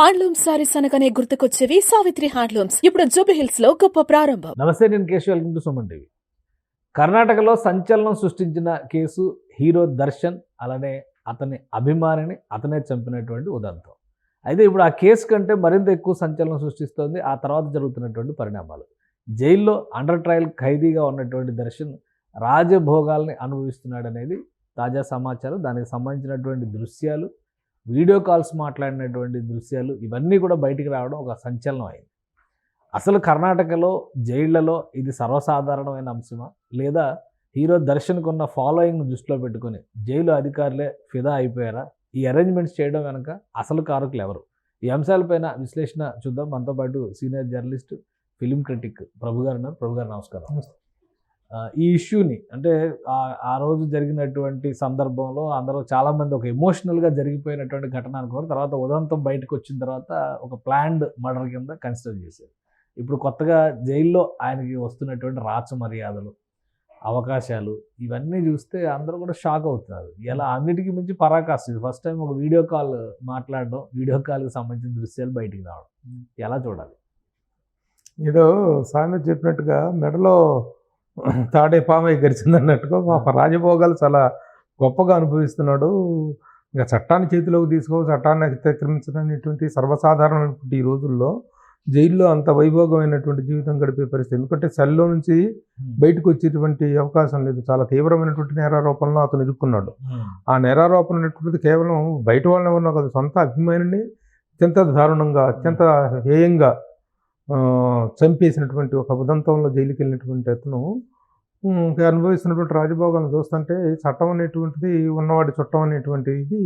Handloom saris అనగానే గుర్తుకొచ్చేవి. Savitri handlooms. ఇప్పుడు జూబ్లీ హిల్స్లో గొప్ప ప్రారంభం. నమస్తే నేను Keshav. Welcome to Suman TV. కర్ణాటకలో సంచలనం సృష్టించిన కేసు హీరో దర్శన్ అలానే అతని అభిమానిని అతనే చంపినటువంటి ఉదంతం. అయితే ఇప్పుడు ఆ కేసు కంటే మరింత ఎక్కువ సంచలనం సృష్టిస్తోంది. ఆ తర్వాత జరుగుతున్నటువంటి పరిణామాలు. జైల్లో అండర్ ట్రయల్ ఖైదీగా ఉన్నటువంటి దర్శన్ రాజభోగాల్ని అనుభవిస్తున్నాడనేది తాజా సమాచారం. దానికి సంబంధించినటువంటి దృశ్యాలు వీడియో కాల్స్ మాట్లాడినటువంటి దృశ్యాలు ఇవన్నీ కూడా బయటికి రావడం ఒక సంచలనం అయింది. అసలు కర్ణాటకలో జైళ్ళలో ఇది సర్వసాధారణమైన అంశమా? లేదా హీరో దర్శన్కు ఉన్న ఫాలోయింగ్ను దృష్టిలో పెట్టుకొని జైలు అధికారులే ఫిదా అయిపోయారా? ఈ అరేంజ్మెంట్స్ చేయడం వెనక అసలు కారకులు ఎవరు? ఈ అంశాలపైన విశ్లేషణ చూద్దాం. మనతో పాటు senior journalist film critic Prabhu garu ఉన్నారు. ప్రభు గారు నమస్కారం. ఈ ఇష్యూని అంటే ఆ- రోజు జరిగినటువంటి సందర్భంలో అందరూ చాలామంది ఒక ఎమోషనల్గా జరిగిపోయినటువంటి ఘటన అనుకున్నారు తర్వాత ఉదంతం బయటకు వచ్చిన తర్వాత ఒక ప్లాన్డ్ మర్డర్ కింద కన్సిడర్ చేశారు. ఇప్పుడు కొత్తగా జైల్లో ఆయనకి వస్తున్నటువంటి రాచ మర్యాదలు అవకాశాలు ఇవన్నీ చూస్తే అందరూ కూడా షాక్ అవుతున్నారు. ఇలా అన్నిటికీ మించి పరాకాష్ట. ఫస్ట్ టైం ఒక వీడియో కాల్ మాట్లాడడం వీడియో కాల్కి సంబంధించిన దృశ్యాలు బయటికి రావడం. ఎలా చూడాలి? ఏదో సామెత చెప్పినట్టుగా మెడలో తాడే పామై గరిచింది అన్నట్టుగా పాప రాజభోగాలు చాలా గొప్పగా అనుభవిస్తున్నాడు. ఇంకా చట్టాన్ని చేతిలోకి తీసుకో చట్టాన్ని అతిక్రమించడం సర్వసాధారణమైనటువంటి ఈ రోజుల్లో జైల్లో అంత వైభోగమైనటువంటి జీవితం గడిపే పరిస్థితి. ఎందుకంటే సెల్లో నుంచి బయటకు వచ్చేటువంటి అవకాశం లేదు. చాలా తీవ్రమైనటువంటి నేరారోపణలో అతను ఇరుక్కున్నాడు ఆ నేరారోపణ అనేటువంటిది కేవలం బయట వాళ్ళని ఎవరినో కాదు సొంత అభిమానిని అత్యంత దారుణంగా అత్యంత హేయంగా చంపేసినటువంటి ఒక ఉదంతంలో జైలుకి వెళ్ళినటువంటి అతను అనుభవిస్తున్నటువంటి రాజభోగాలను చూస్తుంటే చట్టం అనేటువంటిది ఉన్నవాడి చుట్టం అనేటువంటిది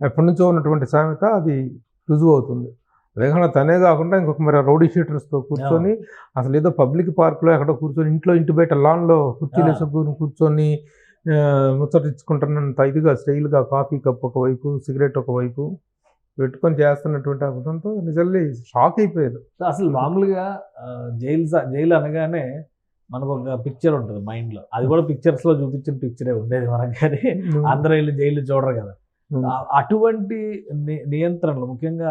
ఎప్పటి నుంచో ఉన్నటువంటి సామెత అది రుజువు అవుతుంది అదే కాకుండా తనే కాకుండా ఇంకొక మరి రౌడీ షీటర్స్తో కూర్చొని అసలు ఏదో పబ్లిక్ పార్క్లో ఎక్కడో కూర్చొని ఇంట్లో ఇంటి బయట లాన్లో కుర్చీలు. వేసుకుని కూర్చొని ముచ్చటించుకుంటున్నంత ఇదిగా స్టైల్గా కాఫీ కప్ ఒకవైపు సిగరెట్ ఒకవైపు పెట్టుకొని చేస్తున్నటువంటి అబద్ధంతో నిజంగా షాక్ అయిపోయారు. అసలు మామూలుగా జైలు జైలు అనగానే మనకు ఒక పిక్చర్ ఉంటుంది మైండ్లో అది కూడా పిక్చర్స్లో చూపించిన పిక్చరే ఉండేది మనకు కానీ అందరూ వెళ్ళి జైలు చూడరు కదా. అటువంటి నియంత్రణలు ముఖ్యంగా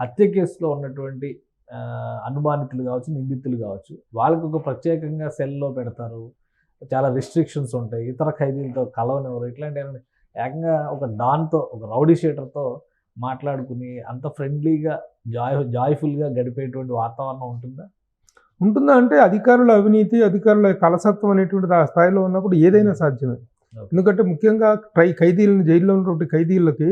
హత్య కేసులో ఉన్నటువంటి అనుమానితులు కావచ్చు నిందితులు కావచ్చు వాళ్ళకి ఒక ప్రత్యేకంగా సెల్లో పెడతారు. చాలా రిస్ట్రిక్షన్స్ ఉంటాయి. ఇతర ఖైదీలతో కలవనివ్వరు. ఇట్లాంటి ఏకంగా ఒక డాన్తో ఒక రౌడీ షీటర్తో మాట్లాడుకుని అంత ఫ్రెండ్లీగా జాయ్ జాయ్ఫుల్గా గడిపేటువంటి వాతావరణం ఉంటుందా? ఉంటుందా అంటే అధికారుల అవినీతి అధికారుల కలసత్వం అనేటువంటిది ఆ స్థాయిలో ఉన్నప్పుడు ఏదైనా సాధ్యమే. Okay. ఎందుకంటే ముఖ్యంగా ట్రై ఖైదీలను జైల్లో ఉన్నటువంటి ఖైదీలకి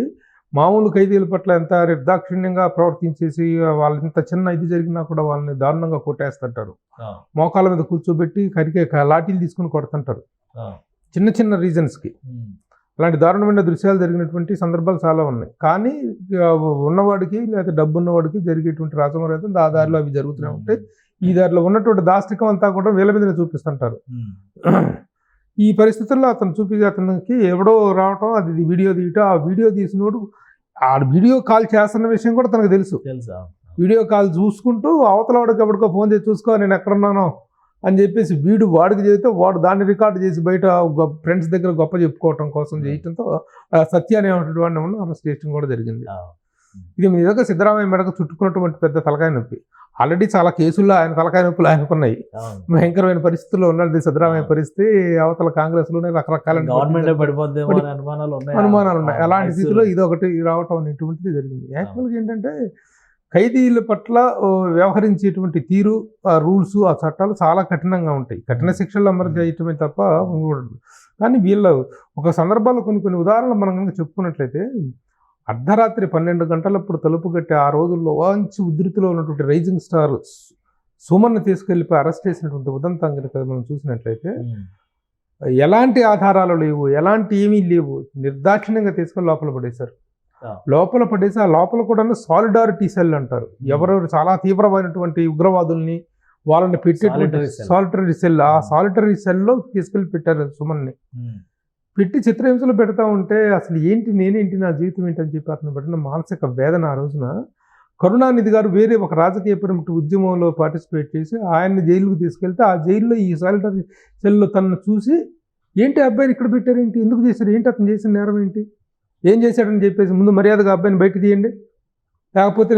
మామూలు ఖైదీల పట్ల ఎంత నిర్దాక్షిణ్యంగా ప్రవర్తించేసి వాళ్ళ ఇంత చిన్న ఇది జరిగినా కూడా వాళ్ళని దారుణంగా కొట్టేస్తుంటారు. మోకాల మీద కూర్చోబెట్టి కరికే లాఠీలు తీసుకుని కొడుతుంటారు. చిన్న చిన్న రీజన్స్కి అలాంటి దారుణమైన దృశ్యాలు జరిగినటువంటి సందర్భాలు చాలా ఉన్నాయి. కానీ ఉన్నవాడికి లేదా డబ్బు ఉన్నవాడికి జరిగేటువంటి రాజమర్యాద ఆ దారిలో అవి జరుగుతూనే ఉంటాయి. ఈ దారిలో ఉన్నటువంటి దాష్టికం అంతా కూడా వీళ్ళ మీదనే చూపిస్తుంటారు. ఈ పరిస్థితుల్లో అతను చూపి అతనికి ఎవడో రావటం అది వీడియో తీయటం ఆ వీడియో తీసినోడు ఆ వీడియో కాల్ చేస్తున్న విషయం కూడా తనకు తెలుసు. తెలుసా వీడియో కాల్ చూసుకుంటూ అవతల వాడికి ఎవరికో ఫోన్ చేసి చూసుకో నేను ఎక్కడున్నానో అని చెప్పేసి వీడు వాడికి చెబితే వాడు దాన్ని రికార్డ్ చేసి బయట ఫ్రెండ్స్ దగ్గర గొప్ప చెప్పుకోవటం కోసం చేయటంతో సత్య అనేటువంటి వాడిని అరెస్ట్ చేయడం కూడా జరిగింది. ఇది మీ దగ్గర సిద్ధరామయ్య మెడకు చుట్టుకున్నటువంటి పెద్ద తలకాయ నొప్పి. ఆల్రెడీ చాలా కేసుల్లో ఆయన తలకాయ నొప్పులు ఆయనకున్నాయి. భయంకరమైన పరిస్థితుల్లో ఉన్నది సిద్ధరామయ్య పరిస్థితి. అవతల కాంగ్రెస్లోనే రకరకాల అనుమానాలు ఉన్నాయి. అలాంటి. స్థితిలో ఇది ఒకటి రావటం అనేటువంటిది జరిగింది. యాక్చువల్గా ఏంటంటే ఖైదీల పట్ల వ్యవహరించేటువంటి తీరు ఆ రూల్స్ ఆ చట్టాలు చాలా కఠినంగా ఉంటాయి. కఠిన శిక్షలు అమలు చేయటమే తప్ప కానీ వీళ్ళు ఒక సందర్భాల్లో కొన్ని కొన్ని ఉదాహరణలు మనం కనుక చెప్పుకున్నట్లయితే అర్ధరాత్రి పన్నెండు గంటలప్పుడు తలుపు కట్టి ఆ రోజుల్లో మంచి ఉధృతిలో ఉన్నటువంటి రైజింగ్ స్టార్ సుమన్ను తీసుకెళ్ళిపోయి అరెస్ట్ చేసినటువంటి ఉదంతం కనుక మనం చూసినట్లయితే ఎలాంటి ఆధారాలు లేవు ఎలాంటి ఏమీ లేవు నిర్దాక్షిణ్యంగా తీసుకొని లోపల పడేశారు. లోపల పడేసి ఆ లోపల కూడా సాలిడారిటీ సెల్ అంటారు. ఎవరెవరు చాలా తీవ్రమైనటువంటి ఉగ్రవాదుల్ని వాళ్ళని పెట్టేటువంటి. సాలిటరీ సెల్ ఆ. సాలిటరీ సెల్లో తీసుకెళ్ళి పెట్టారు సుమన్ని. పెట్టి చిత్రహింసలు పెడతా ఉంటే అసలు ఏంటి నేనేంటి నా జీవితం ఏంటి అని చెప్పి అతను పడిన మానసిక వేదన ఆ రోజున కరుణానిధి గారు వేరే ఒక రాజకీయ పరమైన ఉద్యమంలో పార్టిసిపేట్ చేసి ఆయన్ని జైలుకు తీసుకెళ్తే ఆ జైల్లో ఈ సాలిటరీ సెల్లో తనను చూసి ఏంటి అబ్బాయిని ఇక్కడ పెట్టారు ఏంటి ఎందుకు చేశారు? ఏంటి అతను చేసిన నేరం ఏంటి? ఏం చేశాడని చెప్పేసి ముందు మర్యాదగా అబ్బాయిని బయట తీయండి. లేకపోతే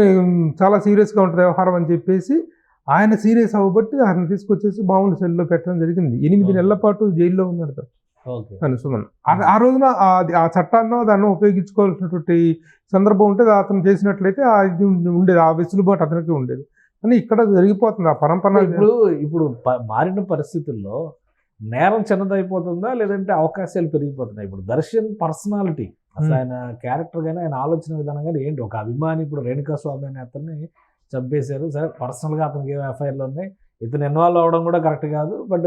చాలా సీరియస్గా ఉంటుంది వ్యవహారం అని చెప్పేసి ఆయన సీరియస్ అవ్వబట్టి ఆయన తీసుకొచ్చేసి మామూలు సెల్లో పెట్టడం జరిగింది. ఎనిమిది. నెలల పాటు జైల్లో ఉన్నాడు తను. సుమన్. ఆ- ఆ రోజున ఆ- చట్టాన్ని దాన్ని ఉపయోగించుకోవాల్సినటువంటి సందర్భం ఉంటే అతను చేసినట్లయితే ఆ ఇది ఉండేది. ఆ వెసులుబాటు అతనికి ఉండేది. కానీ ఇక్కడ జరిగిపోతుంది. ఆ పరంపర ఇప్పుడు ఇప్పుడు మారిన పరిస్థితుల్లో నేరం చిన్నదైపోతుందా? లేదంటే అవకాశాలు పెరిగిపోతున్నాయి? ఇప్పుడు దర్శన్ పర్సనాలిటీ. అసలు. ఆయన క్యారెక్టర్ కానీ ఆయన ఆలోచన విధానం కానీ ఏంటి? ఒక అభిమాని ఇప్పుడు రేణుకా స్వామి అనే అతన్ని చంపేశారు. సరే పర్సనల్గా అతనికి ఏం ఎఫ్ఐఆర్లు ఉన్నాయి? ఇతను ఇన్వాల్వ్ అవ్వడం కూడా కరెక్ట్ కాదు. బట్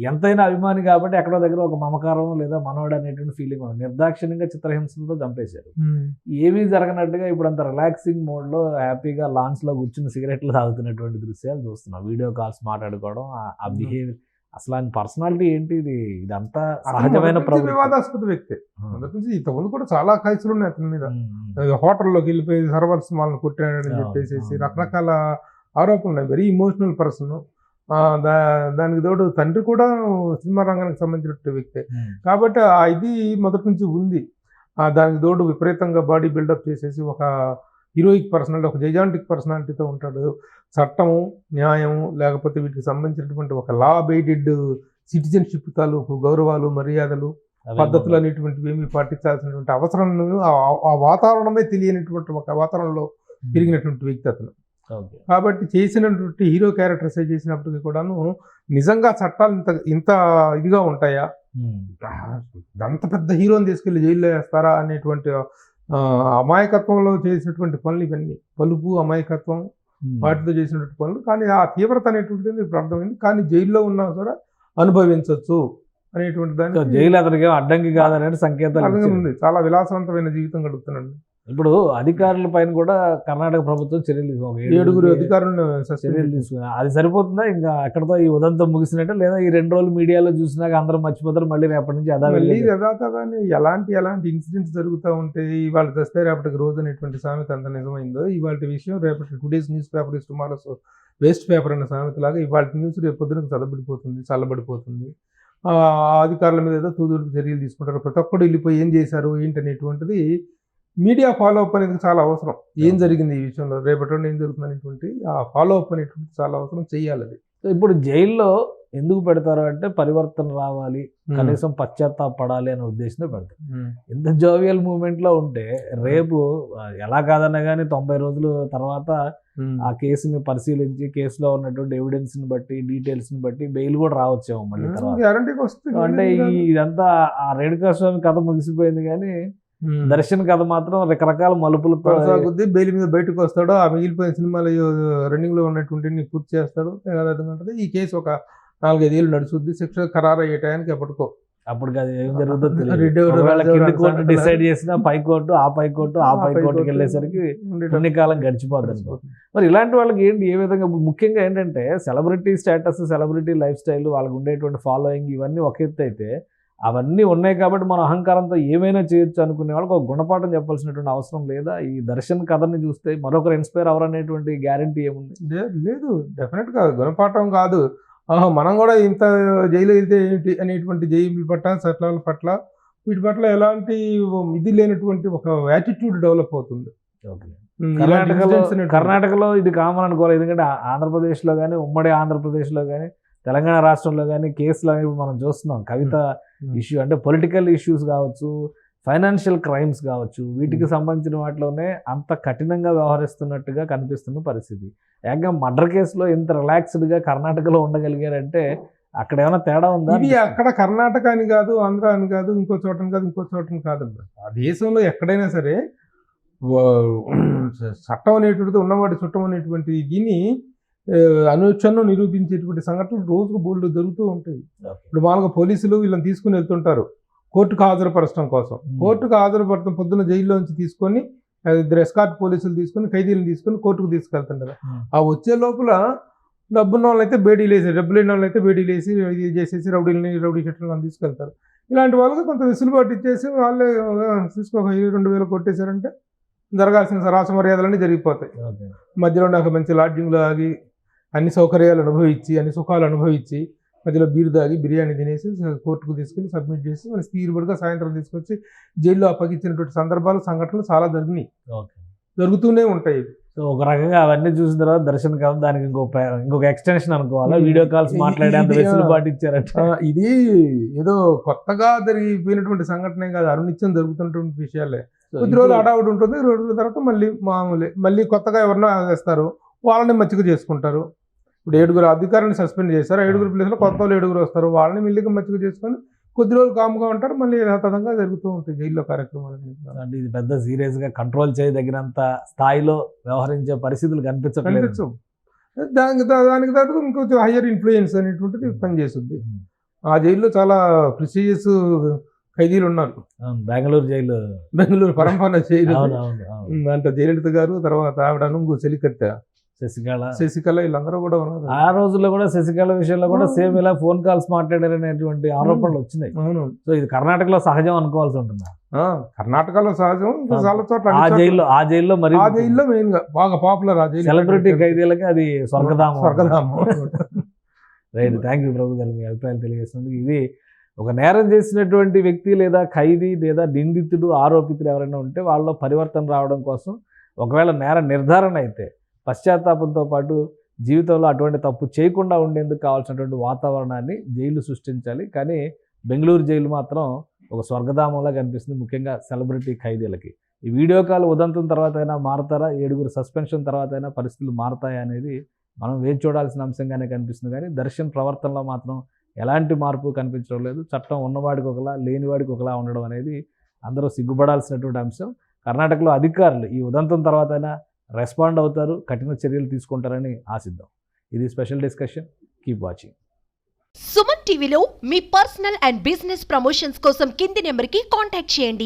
ఎంతైనా అభిమాని కాబట్టి ఎక్కడో దగ్గర ఒక మమకారం లేదా మనోడు అనేటువంటి ఫీలింగ్ ఉంది. నిర్దాక్షిణ్యంగా చిత్రహింసలతో చంపేశారు. ఏమీ జరగనట్టుగా ఇప్పుడు అంత రిలాక్సింగ్ మోడ్లో హ్యాపీగా లాంచ్లో కూర్చుని సిగరెట్లు తాగుతున్నటువంటి దృశ్యాలు చూస్తున్నాం. వీడియో కాల్స్ మాట్లాడుకోవడం ఆ-. బిహేవియర్ అసలు ఆయన పర్సనాలిటీ ఏంటి ఇది ఇదంతా సహజమైన. వివాదాస్పద వ్యక్తి. మొదటి నుంచి ఇంతకుముందు కూడా చాలా కేసులు ఉన్నాయి అతని మీద. హోటల్లోకి వెళ్ళిపోయి సర్వర్స్ వాళ్ళని కొట్టాడని చెప్పేసి. రకరకాల ఆరోపణలు ఉన్నాయి వెరీ ఇమోషనల్ పర్సన్ దా దానికి తోడు తండ్రి కూడా సినిమా రంగానికి సంబంధించిన వ్యక్తే. కాబట్టి ఆ ఇది మొదటి నుంచి ఉంది ఆ దానికి తోడు విపరీతంగా బాడీ బిల్డప్ చేసేసి ఒక హీరోయిక్ పర్సనాలిటీ ఒక జైజాంటిక్ పర్సనాలిటీతో ఉంటాడు చట్టము న్యాయము లేకపోతే వీటికి సంబంధించినటువంటి ఒక లా బెయిటెడ్ సిటిజన్షిప్ తాలూకు గౌరవాలు మర్యాదలు పద్ధతులు అనేటువంటివి ఏమి పాటించాల్సినటువంటి అవసరం ఆ- వాతావరణమే తెలియనటువంటి ఒక వాతావరణంలో. పెరిగినటువంటి వ్యక్తి అతను. కాబట్టి చేసినటువంటి హీరో క్యారెక్టర్స్ చేసినప్పటికీ కూడాను నిజంగా చట్టాలు ఇంత ఇంత ఇదిగా ఉంటాయా. అంత పెద్ద హీరోని తీసుకెళ్ళి జైల్లో వేస్తారా అనేటువంటి అమాయకత్వంలో చేసినటువంటి పనులు ఇవన్నీ. పలుపు అమాయకత్వం. వాటితో చేసినటువంటి పనులు. కానీ ఆ తీవ్రత అనేటువంటిది ఇప్పుడు అర్థమైంది కానీ జైల్లో ఉన్నా కూడా అనుభవించవచ్చు అనేటువంటి దాన్ని జైలు అతనికి అడ్డంకి కాదనే ఇచ్చారు. ఉంది. చాలా విలాసవంతమైన జీవితం గడుపుతున్నాడు. ఇప్పుడు అధికారుల పైన కూడా కర్ణాటక ప్రభుత్వం చర్యలు తీసుకుంది. ఒక ఏడుగురు అధికారులను చర్యలు తీసుకున్నా అది సరిపోతుందా? ఇంకా అక్కడతో ఈ ఉదంతం ముగిసినట్టే లేదా ఈ రెండు రోజులు మీడియాలో చూసినాక అందరం మర్చిపోతారు మళ్ళీ రేపటి నుంచి అదా మళ్ళీ యథాతథాన్ని ఎలాంటి ఎలాంటి ఇన్సిడెంట్స్ జరుగుతూ ఉంటాయి ఇవాళ తెస్తే రేపటికి రోజు అనేటువంటి సామెత అంత నిజమైందో ఇవాళ విషయం రేపటి today's news paper is tomorrow's waste paper అనే సామెత లాగా ఇవాళ న్యూస్ రేపు పొద్దునకు చదబడిపోతుంది చల్లబడిపోతుంది. ఆ అధికారుల మీద ఏదో తూదుడుపు చర్యలు తీసుకుంటారు. ప్రతి ఒక్కడు వెళ్ళిపోయి ఏం చేశారు ఏంటి అనేటువంటిది మీడియా ఫాలో అప్ అనేది చాలా అవసరం. ఏం జరిగింది ఈ విషయంలో? రేపటి రోజున ఏం జరుగుతుంది అనేటువంటి ఆ ఫాలో అప్ అనేటువంటి చాలా అవసరం చేయాలి అది. సో ఇప్పుడు జైల్లో ఎందుకు పెడతారు అంటే పరివర్తన రావాలి కనీసం పశ్చాత్తాపడాలి అనే ఉద్దేశంతో పెడతారు. ఇంత జోవియల్ మూమెంట్లో ఉంటే రేపు ఎలా కాదన్నా కానీ తొంభై రోజుల తర్వాత. ఆ కేసుని పరిశీలించి కేసులో ఉన్నటువంటి ఎవిడెన్స్ని బట్టి డీటెయిల్స్ని బట్టి బెయిల్ కూడా రావచ్చేమో మళ్ళీ తర్వాత. అంటే ఇదంతా ఆ రేణుకా స్వామి కథ ముగిసిపోయింది కానీ. దర్శన్ కథ మాత్రం రకరకాల మలుపులతో కొనసాగుద్ది బెయిల్ మీద బయటకు వస్తాడు. ఆ మిగిలిపోయిన సినిమాలు రన్నింగ్లో ఉన్నటువంటి పూర్తి చేస్తాడు. ఉంటుంది ఈ కేసు ఒక నాలుగైదేళ్ళు నడుచుద్ది శిక్ష ఖరారు అయ్యే టయానికి ఎప్పటికో. అప్పటికి అది ఏం జరుగుతుందో కోర్టు? డిసైడ్ చేసినా పై కోర్టు ఆ పై కోర్టు ఆ పై కోర్టుకి వెళ్ళేసరికి పుణ్యకాలం గడిచిపోద్ది అనుకో. మరి ఇలాంటి వాళ్ళకి ఏంటి? ఏ విధంగా? ముఖ్యంగా ఏంటంటే celebrity status celebrity life style వాళ్ళకి ఉండేటువంటి ఫాలోయింగ్ ఇవన్నీ ఒక ఎత్తు అయితే అవన్నీ ఉన్నాయి కాబట్టి మన అహంకారంతో ఏమైనా చేయొచ్చు అనుకునే వాళ్ళకి ఒక గుణపాఠం చెప్పాల్సినటువంటి అవసరం లేదా? ఈ దర్శన్ కథని చూస్తే మరొకరు ఇన్స్పైర్ అవరనేటువంటి గ్యారంటీ ఏముంది? లేదు. డెఫినెట్గా గుణపాఠం కాదు. మనం కూడా ఇంత జైలు వెళ్తే ఏంటి అనేటువంటి జైలు పట్ల చట్టాల పట్ల వీటి పట్ల ఎలాంటి ఇది లేనటువంటి ఒక యాటిట్యూడ్ డెవలప్ అవుతుంది. ఇలాంటి కర్ణాటకలో కర్ణాటకలో ఇది కామన్ అనుకోవాలి. ఎందుకంటే ఆంధ్రప్రదేశ్లో కానీ ఉమ్మడి ఆంధ్రప్రదేశ్లో కానీ తెలంగాణ రాష్ట్రంలో కానీ కేసులు అనేవి మనం చూస్తున్నాం. కవిత. ఇష్యూ అంటే పొలిటికల్ ఇష్యూస్ కావచ్చు ఫైనాన్షియల్ క్రైమ్స్ కావచ్చు వీటికి సంబంధించిన వాటిలోనే అంత కఠినంగా వ్యవహరిస్తున్నట్టుగా కనిపిస్తున్న పరిస్థితి. ఏకంగా మర్డర్ కేసులో ఇంత రిలాక్స్డ్గా కర్ణాటకలో ఉండగలిగారంటే అక్కడ ఏమైనా తేడా ఉందా ఇవి అక్కడ కర్ణాటక అని కాదు ఆంధ్ర అని కాదు ఇంకో చోటని కాదు ఇంకో చోటని కాదు. ఆ దేశంలో ఎక్కడైనా సరే చట్టం అనేటువంటిది ఉన్నవాడి చుట్టం అనేటువంటి దీన్ని అనుక్షణం నిరూపించేటువంటి సంఘటనలు రోజుకు బోర్డు జరుగుతూ ఉంటాయి. ఇప్పుడు మామూలుగా పోలీసులు వీళ్ళని తీసుకుని వెళ్తుంటారు కోర్టుకు హాజరుపరచడం కోసం. కోర్టుకు హాజరుపడటం పొద్దున్న జైల్లో నుంచి తీసుకొని ఇద్దరు ఎస్కాట్ పోలీసులు తీసుకొని ఖైదీలను తీసుకొని కోర్టుకు తీసుకెళ్తుంటారు. ఆ వచ్చే లోపల డబ్బున్న వాళ్ళైతే బేడీలు వేసి డబ్బు లేని వాళ్ళైతే బేడీలు వేసి ఇది చేసేసి రౌడీలని రౌడీ షెట్లను తీసుకెళ్తారు ఇలాంటి వాళ్ళకి కొంత వెసులుబాటు ఇచ్చేసి వాళ్ళే తీసుకో రెండు వేలు కొట్టేశారంటే జరగాల్సిన రాస మర్యాదలన్నీ జరిగిపోతాయి. మధ్యలో నాకు మంచి లాడ్జింగ్లో ఆగి అన్ని సౌకర్యాలు అనుభవించి అన్ని సుఖాలు అనుభవించి మధ్యలో బీరు తాగి బిర్యానీ తినేసి కోర్టుకు తీసుకెళ్ళి సబ్మిట్ చేసి మన తీరుబడిగా సాయంత్రం తీసుకొచ్చి జైల్లో అప్పగించినటువంటి సందర్భాలు సంఘటనలు చాలా జరిగినాయి. జరుగుతూనే ఉంటాయి సో ఒక రకంగా అవన్నీ చూసిన తర్వాత దర్శన్ కాదు దానికి ఇంకో పే- ఇంకొక ఎక్స్టెన్షన్ అనుకోవాలా? వీడియో కాల్స్ మాట్లాడేంత ఇది- వెసులుబాటు ఇచ్చారంట. ఇది ఏదో కొత్తగా జరిగిపోయినటువంటి సంఘటనే కాదు. అరునిత్యం జరుగుతున్నటువంటి విషయాలే. కొద్ది రోజులు హడావుడి ఉంటుంది. రెండు రోజుల తర్వాత మళ్ళీ మామూలే మళ్ళీ కొత్తగా ఎవరినో వేస్తారు వాళ్ళని మచ్చిక చేసుకుంటారు. ఇప్పుడు ఏడుగురు అధికారులను సస్పెండ్ చేస్తారు ఆ ఏడుగురు ప్లేస్లో కొత్త వాళ్ళు ఏడుగురు వస్తారు. వాళ్ళని మెల్లిగా మచ్చిక చేసుకొని కొద్ది రోజులు కాముగా ఉంటారు. మళ్ళీ యథాతథంగా జరుగుతూ ఉంటాయి జైల్లో కార్యక్రమాలు అంటే ఇది పెద్ద సీరియస్గా కంట్రోల్ చేయదగినంత స్థాయిలో వ్యవహరించే పరిస్థితులు కనిపించవు. దానికి దానికి తగ్గ ఇంకొంచెం హయ్యర్ ఇన్ఫ్లుయెన్స్ అనేటువంటిది పనిచేస్తుంది. ఆ జైల్లో చాలా ప్రిస్టీజియస్ ఖైదీలు ఉన్నారు. బెంగళూరు జైలు. బెంగళూరు పరంపర జైలు. దాంట్లో జయలలిత గారు తర్వాత ఆవిడ అనుంగు చెలికత్తె శశికళ. శశికళ వీళ్ళందరూ కూడా ఉన్నారు. ఆ రోజుల్లో కూడా శశికళ విషయంలో కూడా సేమ్ ఇలా ఫోన్ కాల్స్ మాట్లాడారనేటువంటి ఆరోపణలు వచ్చినాయి. సో ఇది కర్ణాటకలో సహజం అనుకోవాల్సి ఉంటుందా? కర్ణాటకలో సహజం చాలా చోట్ల ఆ. జైల్లో ఆ జైల్లో మరి ఆ జైల్లో మెయిన్గా బాగా పాపులర్ ఆ జైలు సెలబ్రిటీ ఖైదీలకి అది స్వర్గధామం. స్వర్గధామం. రైట్ థ్యాంక్ యూ ప్రభు గారు మీ అభిప్రాయాలు తెలియజేసినందుకు. ఇది ఒక నేరం చేసినటువంటి వ్యక్తి లేదా ఖైదీ లేదా నిందితుడు ఆరోపితుడు ఎవరైనా ఉంటే వాళ్ళలో పరివర్తన రావడం కోసం ఒకవేళ నేర నిర్ధారణ అయితే పశ్చాత్తాపంతో పాటు జీవితంలో అటువంటి తప్పు చేయకుండా ఉండేందుకు కావాల్సినటువంటి వాతావరణాన్ని జైలు సృష్టించాలి. కానీ బెంగళూరు జైలు మాత్రం ఒక స్వర్గధామంలా కనిపిస్తుంది ముఖ్యంగా సెలబ్రిటీ ఖైదీలకి. ఈ వీడియో కాల్ ఉదంతం తర్వాత అయినా మారతారా? ఏడుగురు సస్పెన్షన్ తర్వాత అయినా పరిస్థితులు మారతాయా అనేది మనం వేచి చూడాల్సిన అంశంగానే కనిపిస్తుంది. కానీ దర్శన్ ప్రవర్తనలో మాత్రం ఎలాంటి మార్పు కనిపించడం లేదు. చట్టం ఉన్నవాడికి ఒకలా లేనివాడికి ఒకలా ఉండడం అనేది అందరూ సిగ్గుపడాల్సినటువంటి అంశం. కర్ణాటకలో అధికారులు ఈ ఉదంతం తర్వాత అయినా రెస్పాండ్ అవుతారు కఠిన చర్యలు తీసుకుంటారని ఆశిద్దాం. ఇది special discussion keep watching Suman టీవీలో మీ పర్సనల్ అండ్ బిజినెస్ ప్రమోషన్స్ కోసం కింది నెంబర్కి కాంటాక్ట్ చేయండి.